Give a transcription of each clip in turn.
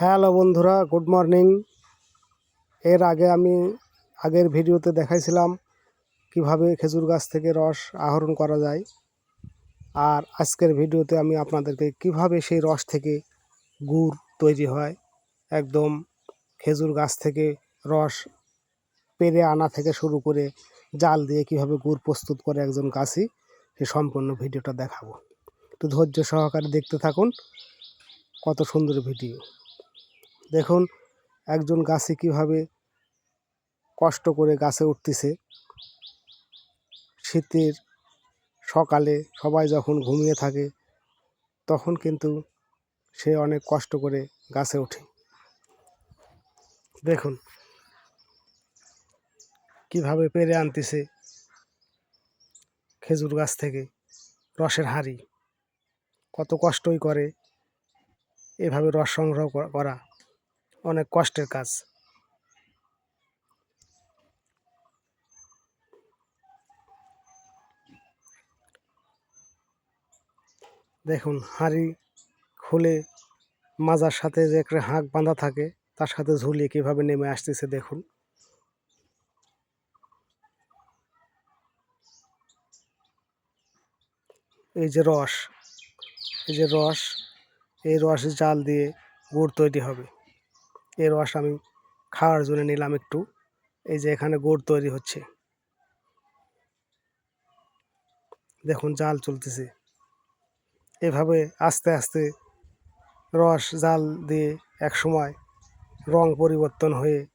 Hello বন্ধুরা, good morning. এর আগে আমি আগের ভিডিওতে দেখাইছিলাম কীভাবে খেজুর গাছ থেকে রস আহরণ করা যায়। আর আজকের ভিডিওতে আমি আপনাদেরকে কীভাবে সেই রস থেকে গুড় তৈরি হয়, একদম খেজুর গাছ থেকে রস পেরে আনা থেকে শুরু করে জাল দিয়ে কীভাবে গুড় প্রস্তুত করে একজন গাছি সে সম্পূর্ণ ভিডিওটা দেখাবো। একটু ধৈর্য সহকারে দেখতে থাকুন, কত সুন্দর ভিডিও। দেখুন, একজন গাছে কীভাবে কষ্ট করে গাছে উঠতেছে। শীতের সকালে সবাই যখন ঘুমিয়ে থাকে, তখন কিন্তু সে অনেক কষ্ট করে গাছে ওঠে। দেখুন, কীভাবে পেরে আনতেছে খেজুর গাছ থেকে রসের হাঁড়ি। কত কষ্টই করে এভাবে রস সংগ্রহ করা- অনেক কষ্টের কাজ। দেখুন, হাঁড়ি খুলে মাজার সাথে যে একটা হাঁক বাঁধা থাকে, তার সাথে ঝুলিয়ে কীভাবে নেমে আসতেছে দেখুন। এই যে রস, এই যে রস, এই রস জাল দিয়ে গুড় তৈরি হবে। এই রস আমি খাওয়ার জন্য নিলাম একটু। এই যে এখানে গুড় তৈরি হচ্ছে। দেখুন, জাল চলতেছে। এভাবে আস্তে আস্তে রস, জাল দিয়ে এক সময় রং পরিবর্তন হয়ে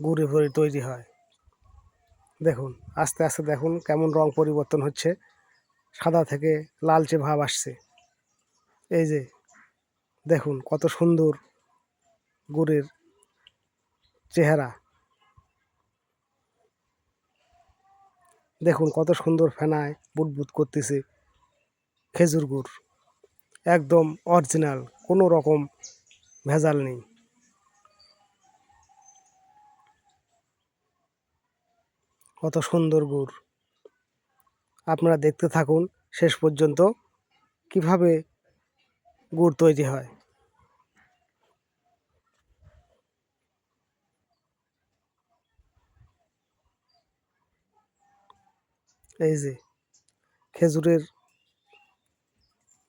গুড়ে ভরে তৈরি হয়। দেখুন, আস্তে আস্তে দেখুন কেমন রং পরিবর্তন হচ্ছে। সাদা থেকে লালচে ভাব আসছে। এই যে, দেখুন কত সুন্দর গুড়ের চেহারা। দেখুন কত সুন্দর ফেনায় বুটবুট করতেছে খেজুর গুড়। একদম অরিজিনাল, কোনো রকম ভেজাল নেই। কত সুন্দর গুড়। আপনারা দেখতে থাকুন শেষ পর্যন্ত কীভাবে গুড় তৈরি হয়। এই যে, খেজুরের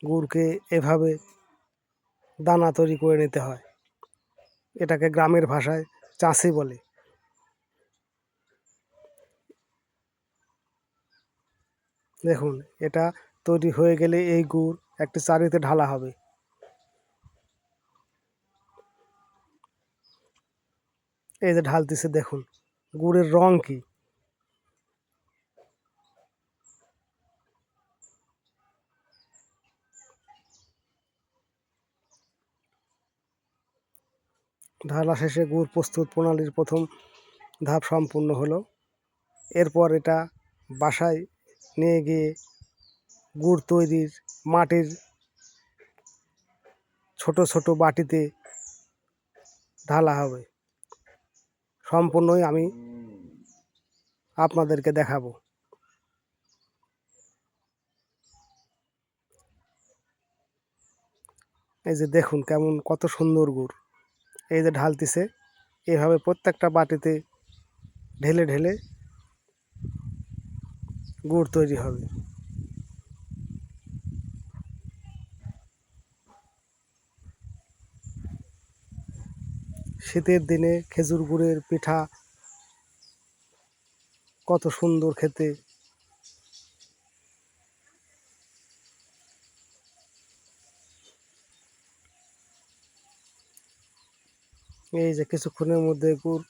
গুড়কে এভাবে দানা তৈরি করে নিতে হয়। এটাকে গ্রামের ভাষায় চাষি বলে। দেখুন, এটা তৈরি হয়ে গেলে এই গুড় একটি চারিতে ঢালা হবে। এই যে ঢালতেছে, দেখুন, গুড়ের রং কি? ঢালা শেষে গুড় প্রস্তুত প্রণালীর প্রথম ধাপ সম্পূর্ণ হলো। এরপর এটা বাসায় নিয়ে গিয়ে গুড় তৈরির মাটির ছোট ছোট বাটিতে ঢালা হবে। সম্পূর্ণই আমি আপনাদেরকে দেখাবো। এই যে দেখুন কেমন কত সুন্দর গুড়। এই যে ঢালতিছে, এভাবে প্রত্যেকটা বাটিতে ঢেলে ঢেলে গুড় তৈরি হবে। শীতের দিনে খেজুর গুড়ের পিঠা কত সুন্দর খেতে। এই যে কিছুক্ষণের মধ্যে গুড়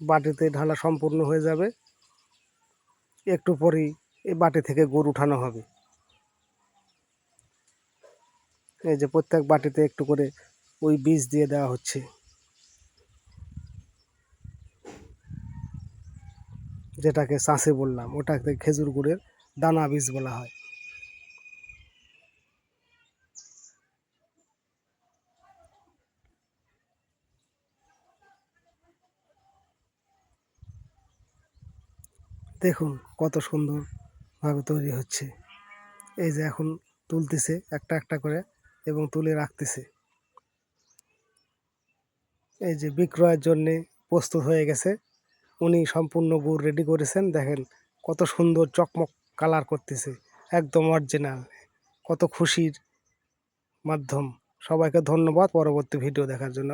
বাটিতে ঢালা সম্পূর্ণ হয়ে যাবে। একটু পরেই এই বাটি থেকে গুড় উঠানো হবে। এই যে প্রত্যেক বাটিতে একটু করে ওই বীজ দিয়ে দেওয়া হচ্ছে। যেটাকে চাষে বললাম, ওটাকে খেজুর গুড়ের দানা বীজ বলা হয়। দেখুন কত সুন্দরভাবে তৈরি হচ্ছে। এই যে এখন তুলতেছে একটা একটা করে এবং তুলে রাখতেছে। এই যে বিক্রয়ের জন্য প্রস্তুত হয়ে গেছে। উনি সম্পূর্ণ গুড় রেডি করেছেন। দেখেন কত সুন্দর চকমক কালার করতেছে। একদম অরিজিনাল। কত খুশির মাধ্যম। সবাইকে ধন্যবাদ। পরবর্তী ভিডিও দেখার জন্য।